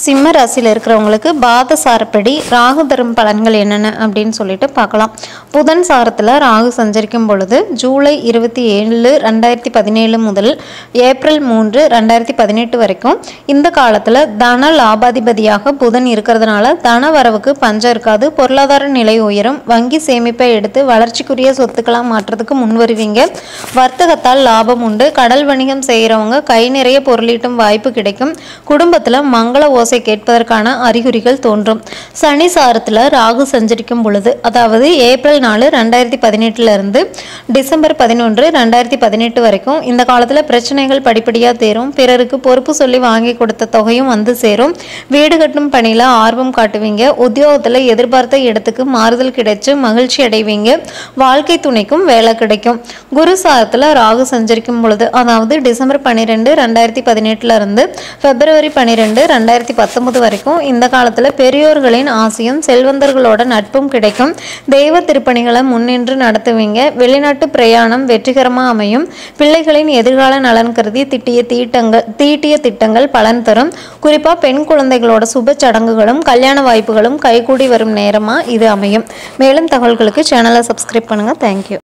சிம்ம ராசியில் இருக்கிறவங்களுக்கு பாத சாரப்படி ராகு தரும் பலன்கள் என்னென்ன அப்படின்னு சொல்லிட்டு பார்க்கலாம். புதன் சாரத்தில் ராகு சஞ்சரிக்கும் பொழுது ஜூலை இருபத்தி ஏழு ரெண்டாயிரத்தி பதினேழு முதல் ஏப்ரல் மூன்று ரெண்டாயிரத்தி பதினெட்டு வரைக்கும் இந்த காலத்தில் தன லாபாதிபதியாக புதன் இருக்கிறதுனால தன வரவுக்கு பஞ்சம் இருக்காது. பொருளாதார நிலை உயரும். வங்கி சேமிப்பை எடுத்து வளர்ச்சிக்குரிய சொத்துக்களாக மாற்றுறதுக்கு முன் வருவீங்க. வர்த்தகத்தால் லாபம் உண்டு. கடல் வணிகம் செய்கிறவங்க கை நிறைய பொருளீட்டும் வாய்ப்பு கிடைக்கும். குடும்பத்தில் மங்கள ஓசை கேட்பதற்கான அறிகுறிகள் தோன்றும். சனி சாரத்தில் ராகு சஞ்சரிக்கும் பொழுது அதாவது ஏப்ரல் நாலு ரெண்டாயிரத்தி பதினெட்டுலேருந்து டிசம்பர் பதினொன்று ரெண்டாயிரத்தி பதினெட்டு வரைக்கும் இந்த காலத்தில் பிரச்சனைகள் படிப்படியாக தேரும். பிறருக்கு பொறுப்பு சொல்லி வாங்கி கொடுத்த தொகையும் வந்து சேரும். வீடு கட்டும் பணியில் ஆர்வம் காட்டுவீங்க. உத்தியோகத்தில் எதிர்பார்த்த இடத்துக்கு மாறுதல் கிடைச்சு மகிழ்ச்சி அடைவீங்க. வாழ்க்கை துணைக்கும் வேலை கிடைக்கும். குரு சாரத்தில் ராகு சஞ்சரிக்கும் பொழுது அதாவது டிசம்பர் பன்னிரெண்டு ரெண்டாயிரத்தி பதினெட்டுல இருந்து பிப்ரவரி பன்னிரெண்டு ரெண்டாயிரத்தி பத்தொன்பது வரைக்கும் இந்த காலத்தில் பெரியோர்களின் ஆசையும் செல்வந்தர்களோட நட்பும் கிடைக்கும். தெய்வ திருப்பணிகளை முன்னின்று நடத்துவீங்க. வெளிநாட்டு பிரயாணம் வெற்றிகரமாக அமையும். பிள்ளைகளின் எதிர்கால நலன் கருதி திட்டிய தீட்டங்கள் தீட்டிய திட்டங்கள் பலன் தரும். குறிப்பாக பெண் குழந்தைகளோட சுப சடங்குகளும் கல்யாண வாய்ப்புகளும் கைகூடி வரும் நேரமாக இது அமையும். மேலும் தகவல்களுக்கு சேனலை சப்ஸ்கிரைப் பண்ணுங்கள் தேங்க்யூ